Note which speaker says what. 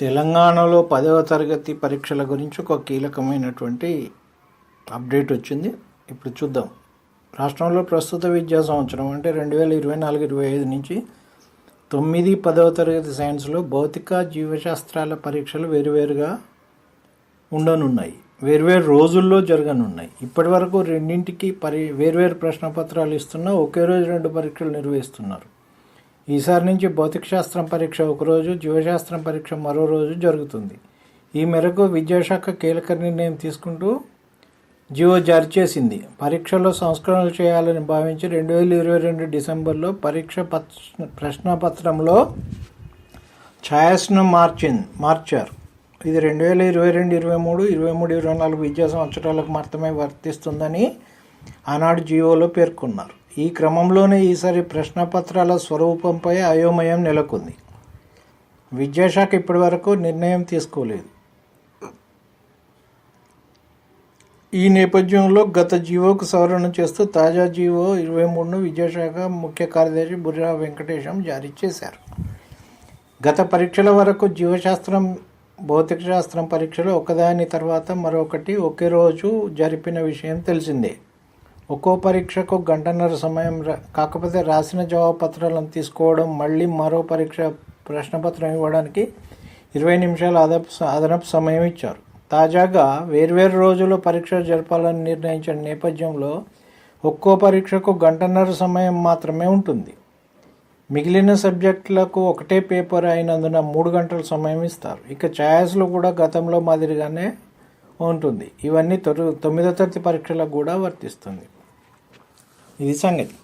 Speaker 1: తెలంగాణలో పదవ తరగతి పరీక్షల గురించి ఒక కీలకమైనటువంటి అప్డేట్ వచ్చింది. ఇప్పుడు చూద్దాం. రాష్ట్రంలో ప్రస్తుత విద్యా సంవత్సరం అంటే రెండు వేల ఇరవై నాలుగు ఇరవై ఐదు నుంచి తొమ్మిది పదవ తరగతి సైన్స్లో భౌతిక జీవశాస్త్రాల పరీక్షలు వేరువేరుగా ఉండనున్నాయి. వేర్వేరు రోజుల్లో జరగనున్నాయి. ఇప్పటి వరకు రెండింటికి పరి వేర్వేరు ప్రశ్నపత్రాలు ఇస్తున్నా ఒకే రోజు రెండు పరీక్షలు నిర్వహిస్తున్నారు. ఈసారి నుంచి భౌతిక శాస్త్రం పరీక్ష ఒకరోజు జీవశాస్త్రం పరీక్ష మరో రోజు జరుగుతుంది. ఈ మేరకు విద్యాశాఖ కీలక నిర్ణయం తీసుకుంటూ జీవో జారీ చేసింది. పరీక్షలో సంస్కరణలు చేయాలని భావించి రెండు వేల ఇరవై రెండు డిసెంబర్లో పరీక్ష ప్రశ్నపత్రంలో ఛాయస్ను మార్చింది మార్చారు. ఇది రెండు వేల ఇరవై రెండు ఇరవై మూడు ఇరవై మూడు ఇరవై నాలుగు విద్యా సంవత్సరాలకు మాత్రమే వర్తిస్తుందని ఆనాడు జియోలో పేర్కొన్నారు. ఈ క్రమంలోనే ఈసారి ప్రశ్నపత్రాల స్వరూపంపై అయోమయం నెలకొంది. విద్యాశాఖ ఇప్పటివరకు నిర్ణయం తీసుకోలేదు. ఈ నేపథ్యంలో గత జీవోకు సవరణ చేస్తూ తాజా జీవో ఇరవై మూడును విద్యాశాఖ ముఖ్య కార్యదర్శి బుర్రా వెంకటేశం జారీ చేశారు. గత పరీక్షల వరకు జీవశాస్త్రం భౌతిక శాస్త్రం పరీక్షలు ఒకదాని తర్వాత మరొకటి ఒకే రోజు జరిపిన విషయం తెలిసిందే. ఒక్కో పరీక్షకు గంటన్నర సమయం రా- కాకపోతే రాసిన జవాబు పత్రాలను తీసుకోవడం మళ్ళీ మరో పరీక్ష ప్రశ్నపత్రం ఇవ్వడానికి ఇరవై నిమిషాల అదపు అదనపు సమయం ఇచ్చారు. తాజాగా వేర్వేరు రోజుల్లో పరీక్ష జరపాలని నిర్ణయించిన నేపథ్యంలో ఒక్కో పరీక్షకు గంటన్నర సమయం మాత్రమే ఉంటుంది. మిగిలిన సబ్జెక్టులకు ఒకటే పేపర్ అయినందున మూడు గంటల సమయం ఇస్తారు. ఇక ఛాయస్లో కూడా గతంలో మాదిరిగానే ఉంటుంది. ఇవన్నీ తొమ్మిదో తరగతి పరీక్షలకు కూడా వర్తిస్తుంది. ఇది సంగతి